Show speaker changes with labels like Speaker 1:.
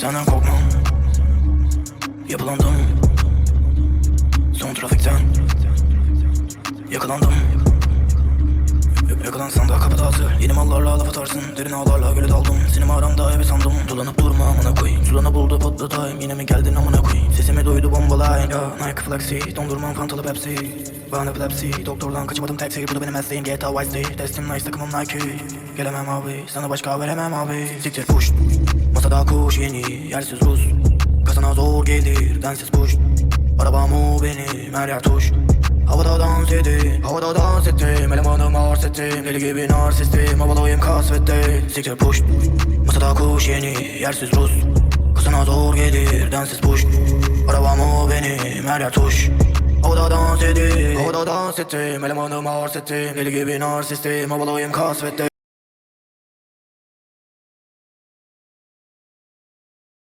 Speaker 1: Senden korkmam. Yapılandım. Son trafikten Yakalandım. Yakalansan da kapıda hazır. Yeni mallarla laf atarsın. Derin ağlarla göle daldım. Sinema aramda evi sandım. Dolanıp durma amına koyayım. Sulanı buldu patlatayım. Yine mi geldin amına koyayım? Sesimi duydu bombalayın. Ya Nike Flexi Dondurmam Fantalı Pepsi Ben epilepsi Doktordan kaçamadım taksi Bu da benim mesleğim. GTA Vice City Testim nice takımım Nike. Gelemem abi Sana başka veremem abi. Siktir push. Masada kuş yeni Yersiz Rus. Kasana zor gelir Densiz push Arabam o benim her yer tuş. Havada dans ettim, havada dans ettim. Elemanım arz ettim, deli gibi narsistim. Havalayım kasvette, siktir push. Masada kuş yeni, yersiz Rus. Kısına zor gelir, densiz push Arabam o benim, her yer tuş. Havada dans ettim, havada dans ettim Elemanım arz ettim, deli gibi narsistim Havalayım kasvette